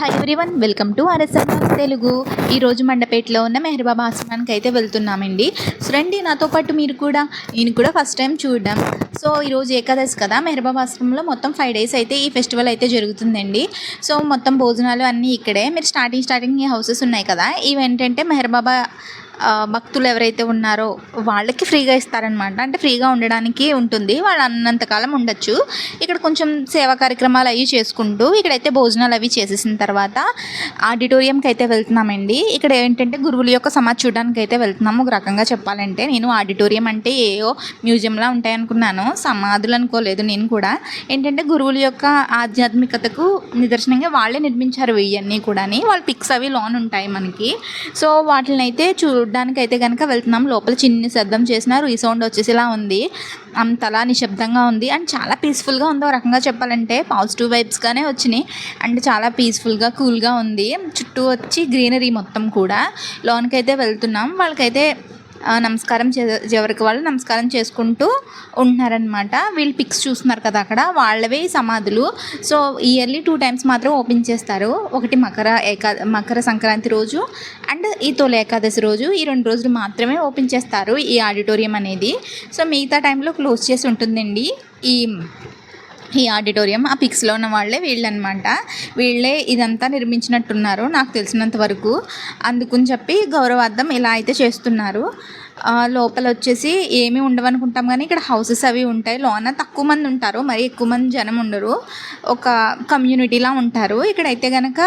Hi everyone welcome to RSN Telugu ఈరోజు మండపేటలో ఉన్న మెహర్బాబా ఆశ్రమానికి అయితే వెళ్తున్నామండి. సో రండి నాతో పాటు మీరు కూడా నేను కూడా ఫస్ట్ టైం చూడడం. సో ఈరోజు ఏకాదశి కదా మెహర్బాబా ఆశ్రమంలో మొత్తం ఫైవ్ డేస్ అయితే ఈ ఫెస్టివల్ అయితే జరుగుతుందండి. సో మొత్తం భోజనాలు అన్నీ ఇక్కడే. మీరు స్టార్టింగ్ స్టార్టింగ్ ఈ హౌసెస్ ఉన్నాయి కదా. ఇవి ఏంటంటే మెహర్బాబా భక్తులు ఎవరైతే ఉన్నారో వాళ్ళకి ఫ్రీగా ఇస్తారనమాట అంటే ఫ్రీగా ఉండడానికి ఉంటుంది. వాళ్ళు అన్నంతకాలం ఉండొచ్చు. ఇక్కడ కొంచెం సేవా కార్యక్రమాలు అవి చేసుకుంటూ ఇక్కడైతే భోజనాలు అవి చేసేసిన తర్వాత ఆడిటోరియంకి అయితే వెళ్తున్నామండి. ఇక్కడ ఏంటంటే గురువుల యొక్క సమాజ్ చూడడానికి అయితే వెళ్తున్నాము. ఒక రకంగా చెప్పాలంటే నేను ఆడిటోరియం అంటే ఏవో మ్యూజియంలా ఉంటాయనుకున్నాను. సమాధులు అనుకోలేదు నేను కూడా. ఏంటంటే గురువుల యొక్క ఆధ్యాత్మికతకు నిదర్శనంగా వాళ్ళే నిర్మించారు ఇవన్నీ కూడా వాళ్ళ పిక్స్ అవి లోన్ ఉంటాయి మనకి. సో వాటిని అయితే చూడడానికి అయితే కనుక వెళ్తున్నాం. లోపల చిన్ని శబ్దం చేసిన రీసౌండ్ వచ్చేసేలా ఉంది. అంతలా నిశ్శబ్దంగా ఉంది. అండ్ చాలా పీస్ఫుల్గా ఉంది. ఒక రకంగా చెప్పాలంటే పాజిటివ్ వైబ్స్గానే వచ్చినాయి. అండ్ చాలా పీస్ఫుల్గా కూల్గా ఉంది. చుట్టూ వచ్చి గ్రీనరీ మొత్తం కూడా. లోన్కైతే వెళ్తున్నాం. వాళ్ళకైతే నమస్కారం చే ఎవరికి వాళ్ళు నమస్కారం చేసుకుంటూ ఉంటున్నారనమాట వీళ్ళు పిక్స్ చూస్తున్నారు కదా అక్కడ వాళ్ళవే సమాధులు. సో ఇయర్లీ టూ టైమ్స్ మాత్రం ఓపెన్ చేస్తారు. ఒకటి మకర ఏకా మకర సంక్రాంతి రోజు అండ్ ఈ తొలి ఏకాదశి రోజు. ఈ రెండు రోజులు మాత్రమే ఓపెన్ చేస్తారు ఈ ఆడిటోరియం అనేది. సో మిగతా టైంలో క్లోజ్ చేసి ఉంటుందండి ఈ ఈ ఆడిటోరియం ఆ పిక్స్లో ఉన్న వాళ్ళే వీళ్ళనమాట. వీళ్ళే ఇదంతా నిర్మించినట్టున్నారు నాకు తెలిసినంత వరకు. అందుకని చెప్పి గౌరవార్థం ఇలా అయితే చేస్తున్నారు. లోపల వచ్చేసి ఏమీ ఉండవనుకుంటాం కానీ ఇక్కడ హౌసెస్ అవి ఉంటాయి. లోన తక్కువ మంది ఉంటారు. మరి ఎక్కువ మంది జనం ఉండరు. ఒక కమ్యూనిటీలా ఉంటారు. ఇక్కడైతే కనుక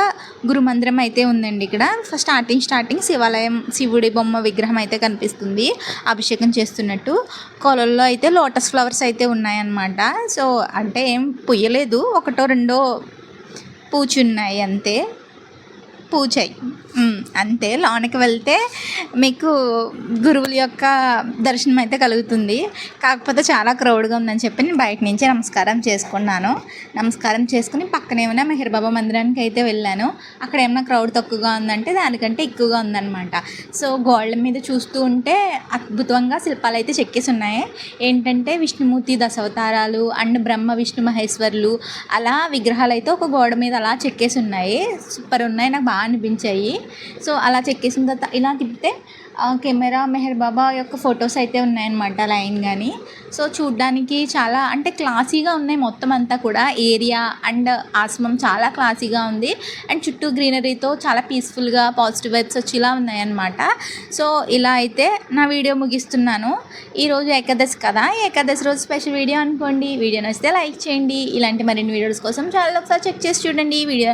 గురుమందిరం అయితే ఉందండి ఇక్కడ. స్టార్టింగ్ స్టార్టింగ్ శివాలయం శివుడి బొమ్మ విగ్రహం అయితే కనిపిస్తుంది. అభిషేకం చేస్తున్నట్టు. కొలల్లో అయితే లోటస్ ఫ్లవర్స్ అయితే ఉన్నాయన్నమాట. సో అంటే ఏం పుయ్యలేదు. ఒకటో రెండో పూచున్నాయి అంతే. పూచాయి. అంతే లోనికి వెళ్తే మీకు గురువుల యొక్క దర్శనం అయితే కలుగుతుంది. కాకపోతే చాలా క్రౌడ్గా ఉందని చెప్పి నేను బయట నుంచే నమస్కారం చేసుకున్నాను. నమస్కారం చేసుకుని పక్కన ఏమైనా మెహర్ బాబా మందిరానికి అయితే వెళ్ళాను. అక్కడ ఏమైనా క్రౌడ్ తక్కువగా ఉందంటే దానికంటే ఎక్కువగా ఉందన్నమాట. సో గోడల మీద చూస్తూ ఉంటే అద్భుతంగా శిల్పాలు అయితే చెక్కేసి ఉన్నాయి. ఏంటంటే విష్ణుమూర్తి దశావతారాలు అండ్ బ్రహ్మ విష్ణు మహేశ్వరులు అలా విగ్రహాలు అయితే ఒక గోడ మీద అలా చెక్కేసి ఉన్నాయి. సూపర్ ఉన్నాయి నాకు బాగా అనిపించాయి. సో అలా చెక్కేసిన తర్వాత ఇలా తిప్పితే కెమెరా మెహర్ బాబా యొక్క ఫొటోస్ అయితే ఉన్నాయన్నమాట లైన్ కానీ సో చూడ్డానికి చాలా అంటే క్లాసీగా ఉన్నాయి మొత్తం అంతా కూడా. ఏరియా అండ్ ఆశ్రమం చాలా క్లాసీగా ఉంది. అండ్ చుట్టూ గ్రీనరీతో చాలా పీస్ఫుల్గా పాజిటివ్ వైబ్స్ వచ్చేలా ఉన్నాయన్నమాట. సో ఇలా అయితే నా వీడియో ముగిస్తున్నాను. ఈరోజు ఏకాదశి కదా. ఏకాదశి రోజు స్పెషల్ వీడియో అనుకోండి. వీడియో నచ్చితే లైక్ చేయండి. ఇలాంటి మరిన్ని వీడియోస్ కోసం ఛానల్ ఒకసారి చెక్ చేసి చూడండి ఈ video.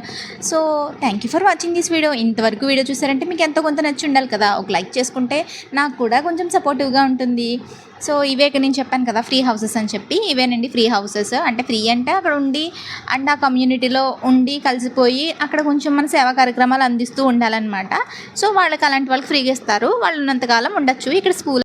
So thank you for watching this video. ఇంతవరకు వీడియో చూసారంటే మీకు ఎంతో కొంత నచ్చి ఉండాలి కదా. ఒక లైక్ చేసుకోండి. చేసుకుంటే నాకు కూడా కొంచెం సపోర్టివ్గా ఉంటుంది. సో ఇవే ఇక్కడ నేను చెప్పాను కదా ఫ్రీ హౌసెస్ అని చెప్పి. ఇవేనండి ఫ్రీ హౌసెస్ అంటే ఫ్రీ అంటే అక్కడ ఉండి అండ్ ఆ కమ్యూనిటీలో ఉండి కలిసిపోయి అక్కడ కొంచెం మన సేవా కార్యక్రమాలు అందిస్తూ ఉండాలన్నమాట. సో వాళ్ళకి అలాంటి వాళ్ళకి ఫ్రీగా ఇస్తారు. వాళ్ళు ఉన్నంతకాలం ఉండొచ్చు. ఇక్కడ స్కూల్